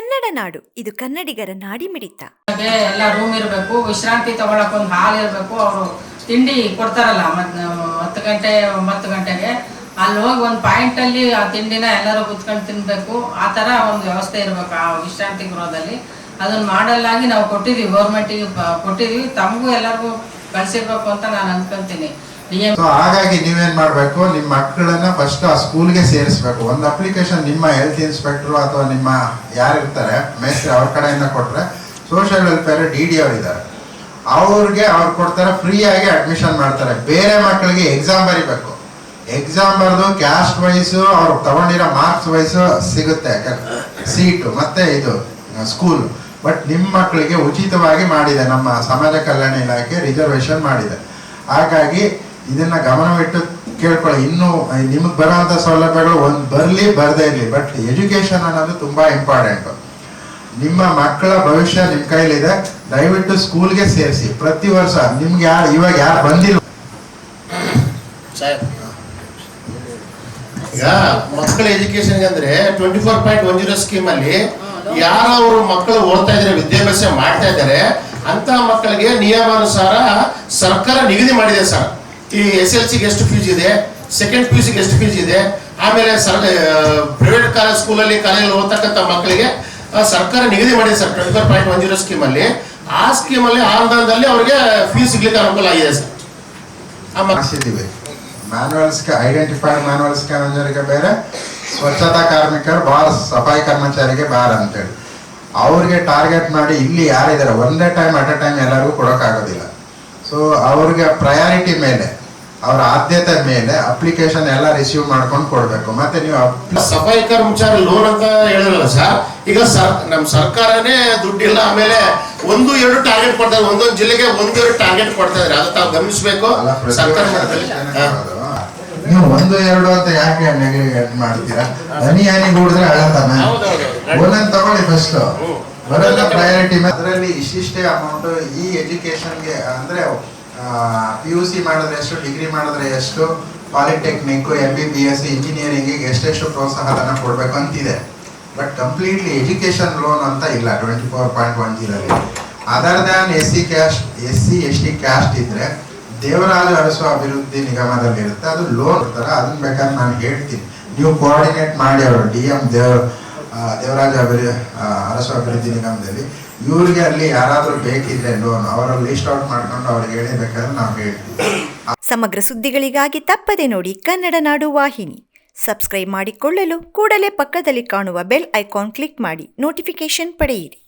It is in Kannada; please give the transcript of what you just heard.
ಕನ್ನಡ ನಾಡು. ಇದು ಕನ್ನಡಿಗರ ನಾಡಿ ಮಿಡಿತ. ಎಲ್ಲ ರೂಮ್ ಇರಬೇಕು, ವಿಶ್ರಾಂತಿ ತಗೊಳಕ್ ಒಂದು ಹಾಲ್ ಇರಬೇಕು, ಅವರು ತಿಂಡಿ ಕೊಡ್ತಾರಲ್ಲ ಹತ್ತು ಗಂಟೆ, ಒಂಬತ್ತು ಗಂಟೆಗೆ. ಅಲ್ಲಿ ಹೋಗಿ ಒಂದು ಪಾಯಿಂಟಲ್ಲಿ ಆ ತಿಂಡಿನ ಎಲ್ಲರೂ ಕುತ್ಕೊಂಡು ತಿನ್ಬೇಕು. ಆ ತರ ಒಂದು ವ್ಯವಸ್ಥೆ ಇರಬೇಕು ಆ ವಿಶ್ರಾಂತಿ ಗೃಹದಲ್ಲಿ. ಅದನ್ನ ಮಾಡಲ್ಲಾಗಿ ನಾವು ಕೊಟ್ಟಿದೀವಿ ಗೌರ್ಮೆಂಟಿಗೆ ಕೊಟ್ಟಿದೀವಿ. ತಮಗೂ ಎಲ್ಲರಿಗೂ ಕಳಿಸಿರ್ಬೇಕು ಅಂತ ನಾನು ಅನ್ಕೊಂತೀನಿ. ಸೊ ಹಾಗಾಗಿ ನೀವೇನ್ ಮಾಡ್ಬೇಕು, ನಿಮ್ಮ ಮಕ್ಕಳನ್ನ ಫಸ್ಟ್ ಆ ಸ್ಕೂಲ್ಗೆ ಸೇರಿಸ್ಬೇಕು. ಒಂದು ಅಪ್ಲಿಕೇಶನ್ ನಿಮ್ಮ ಹೆಲ್ತ್ ಇನ್ಸ್ಪೆಕ್ಟರ್ ಅಥವಾ ನಿಮ್ಮ ಯಾರು ಇರ್ತಾರೆ, ಮೇಸ್ತ್ರಿ ಅವ್ರ ಕಡೆಯಿಂದ ಕೊಟ್ರೆ ಸೋಷಿಯಲ್ ವೆಲ್ಫೇರ್ ಡಿ ಡಿ ಅವ್ರು ಇದ್ದಾರೆ ಅವ್ರಿಗೆ ಅವ್ರು ಕೊಡ್ತಾರೆ ಫ್ರೀ ಆಗಿ ಅಡ್ಮಿಷನ್ ಮಾಡ್ತಾರೆ. ಬೇರೆ ಮಕ್ಕಳಿಗೆ ಎಕ್ಸಾಮ್ ಬರಿಬೇಕು. ಎಕ್ಸಾಮ್ ಬರೆದು ಕ್ಯಾಸ್ಟ್ ವೈಸು ಅವ್ರು ತಗೊಂಡಿರೋ ಮಾರ್ಕ್ಸ್ ವೈಸು ಸಿಗುತ್ತೆ. ಸೀಟು ಮತ್ತೆ ಇದು ಸ್ಕೂಲ್ ಬಟ್ ನಿಮ್ಮ ಮಕ್ಕಳಿಗೆ ಉಚಿತವಾಗಿ ಮಾಡಿದೆ, ನಮ್ಮ ಸಮಾಜ ಕಲ್ಯಾಣ ಇಲಾಖೆ ರಿಸರ್ವೇಶನ್ ಮಾಡಿದೆ. ಹಾಗಾಗಿ ಇದನ್ನ ಗಮನವಿಟ್ಟು ಕೇಳ್ಕೊಳ್ಳಿ. ಇನ್ನು ನಿಮಗೆ ಬರೋಂಥ ಸೌಲಭ್ಯಗಳು ಒಂದು ಬರಲಿ, ಬರದೇ ಇರಲಿ. ಬಟ್ ಎಜುಕೇಶನ್ ಅನ್ನೋದು ತುಂಬಾ ಇಂಪಾರ್ಟೆಂಟ್ ನಿಮ್ಮ ಮಕ್ಕಳ ಭವಿಷ್ಯ ನಿಮ್ಮ ಕೈಲಿದೆ. ದಯವಿಟ್ಟು ಸ್ಕೂಲ್ಗೆ ಸೇರಿಸಿ. ಪ್ರತಿ ವರ್ಷ ನಿಮ್ಗೆ ಯಾರು, ಇವಾಗ ಯಾರು ಬಂದಿಲ್ಲ? ಈಗ ಮಕ್ಕಳ ಎಜುಕೇಶನ್ ಅಂದ್ರೆ twenty four point one zero scheme ಅಲ್ಲಿ ಯಾರು ಅವರು ಮಕ್ಕಳು ಓದ್ತಾ ಇದ್ದಾರೆ ವಿದ್ಯಾಭ್ಯಾಸ ಮಾಡ್ತಾ ಇದ್ದಾರೆ ಅಂತ ಮಕ್ಕಳಿಗೆ ನಿಯಮಾನುಸಾರ ಸರ್ಕಾರ ನಿಗದಿ ಮಾಡಿದೆ ಸರ್. ಈ ಎಸ್ ಎಲ್ ಸಿಗೆ ಎಷ್ಟು ಫೀಸ್ ಇದೆ? ಸೆಕೆಂಡ್ ಪಿ ಎಷ್ಟು ಫೀಸ್ ಇದೆ? ಆಮೇಲೆ ಸರ್ ಪ್ರೈವೇಟ್ ಕಾಲೇಜ್ ಸ್ಕೂಲಲ್ಲಿ ಕಾಲೇಜಲ್ಲಿ ಓದ್ತಕ್ಕಂಥ ಮಕ್ಕಳಿಗೆ ಸರ್ಕಾರ ನಿಗದಿ ಮಾಡಿದೆ sir twenty four point one zero scheme ಅಲ್ಲಿ. ಆ ಸ್ಕೀಮ್ ಅಲ್ಲಿ, ಆ ಅನುದಾನದಲ್ಲಿ ಅವರಿಗೆ ಫೀಸ್ ಸಿಗ್ಲಿಕ್ಕೆ ಅನುಕೂಲ ಆಗಿದೆ ಸರ್. ಮಾಡಿಸಿದ್ದೀವಿ ಮ್ಯಾನುವಲ್ಸ್ ಐಡೆಂಟಿಫೈಡ್ ಮ್ಯಾನುವಲ್ ಸ್ಕ್ಯಾನರ್ಗೆ ಬೇರೆ, ಸ್ವಚ್ಛತಾ ಕಾರ್ಮಿಕರು ಭಾಳ ಸಫಾಯಿ ಕರ್ಮಚಾರಿಗೆ ಬಾರ್ ಅಂತೇಳಿ. ಅವ್ರಿಗೆ ಟಾರ್ಗೆಟ್ ಮಾಡಿ ಇಲ್ಲಿ ಯಾರಿದ್ದಾರೆ? ಒಂದೇ ಟೈಮ್ ಅಟ್ ಅ ಟೈಮ್ ಎಲ್ಲರಿಗೂ ಕೊಡೋಕ್ಕಾಗೋದಿಲ್ಲ. ಸೊ ಅವ್ರಿಗೆ ಪ್ರಯಾರಿಟಿ ಮೇಲೆ ಅವರ ಆದ್ಯತೆ ಮೇಲೆ ಅಪ್ಲಿಕೇಶನ್ ಎಲ್ಲ ರಿಸೀವ್ ಮಾಡ್ಕೊಂಡು ಕೊಡಬೇಕು. ಮತ್ತೆ ನೀವು ಸಫಾಯಿ ಕರ್ಮಚಾರಿ ಲೋನ್ ಅಂತ ಹೇಳಿದ್ರಲ್ಲ ಸರ್ ಈಗ ಸರ್ ನಮ್ಮ ಸರ್ಕಾರನೇ ದುಡ್ಡಿಲ್ಲ ಆಮೇಲೆ ಒಂದು ಎರಡು ಟಾರ್ಗೆಟ್ ಕೊಡ್ತಾರೆ ಒಂದೊಂದು ಜಿಲ್ಲೆಗೆ ಒಂದು ಎರಡು ಟಾರ್ಗೆಟ್ ಕೊಡ್ತಾ ಇದ್ದಾರೆ. ಅದು ತಾವು ಗಮನಿಸಬೇಕು. ಸರ್ಕಾರ. ನೀವು ಒಂದು ಎರಡು ಅಂತ ಯಾಕೆ ನೆಗ್ಲಿಗೇಟ್ ಮಾಡ್ತೀರಾ? ಹನಿ ಹನಿ ಕೂಡಿದ್ರೆ ಅಳತಾನೆ. ಒಂದೊಂದು ತಗೊಳ್ಳಿ ಫಸ್ಟ್. ಬರೋದ ಪ್ರಯಾರಿಟಿ ಅದರಲ್ಲಿ ಇಷ್ಟಿಷ್ಟೇ ಅಮೌಂಟ್ ಈ ಎಜುಕೇಶನ್ಗೆ ಅಂದ್ರೆ ಪಿ ಯು ಸಿ ಮಾಡಿದ್ರೆ ಎಷ್ಟು, ಡಿಗ್ರಿ ಮಾಡಿದ್ರೆ ಎಷ್ಟು polytechnic M B B S engineering ಎಷ್ಟೆಷ್ಟು ಪ್ರೋತ್ಸಾಹಧನ ಕೊಡಬೇಕು ಅಂತಿದೆ. ಬಟ್ ಕಂಪ್ಲೀಟ್ಲಿ ಎಜುಕೇಶನ್ ಲೋನ್ ಅಂತ ಇಲ್ಲ twenty four point one ಜೀರೋಲಿ other than S C caste S C S T caste ಇದ್ರೆ ದೇವರಾಜ ಅರಸು ಅಭಿವೃದ್ಧಿ ನಿಗಮದಲ್ಲಿರುತ್ತೆ. ಅದು ಲೋನ್ ಇರ್ತಾರೆ ಅದನ್ನ ಬೇಕಾದ್ರೆ ನಾನು ಹೇಳ್ತೀನಿ. ನೀವು ಕೋಆರ್ಡಿನೇಟ್ ಮಾಡಿ ಅವರು ಡಿ ಎಂ ದೇವ ದೇವರಾಜ ಅಭಿವೃದ್ಧಿ ಅರಸು ಅಭಿವೃದ್ಧಿ ನಿಗಮದಲ್ಲಿ ಇವರಿಗೆ ಅಲ್ಲಿ ಯಾರಾದರೂ ಬೇಕಿದ್ರೆ ಲೋನ್ ಅವರ ಲಿಸ್ಟ್ ಔಟ್ ಮಾಡ್ಕೊಂಡು ಅವ್ರಿಗೆ ಹೇಳಬೇಕಾದ್ರೆ ನಾವು ಹೇಳ್ತೀವಿ. ಸಮಗ್ರ ಸುದ್ದಿಗಳಿಗಾಗಿ ತಪ್ಪದೆ ನೋಡಿ ಕನ್ನಡ ನಾಡು ವಾಹಿನಿ. ಸಬ್ಸ್ಕ್ರೈಬ್ ಮಾಡಿಕೊಳ್ಳಲು ಕೂಡಲೇ ಪಕ್ಕದಲ್ಲಿ ಕಾಣುವ ಬೆಲ್ ಐಕಾನ್ ಕ್ಲಿಕ್ ಮಾಡಿ ನೋಟಿಫಿಕೇಶನ್ ಪಡೆಯಿರಿ.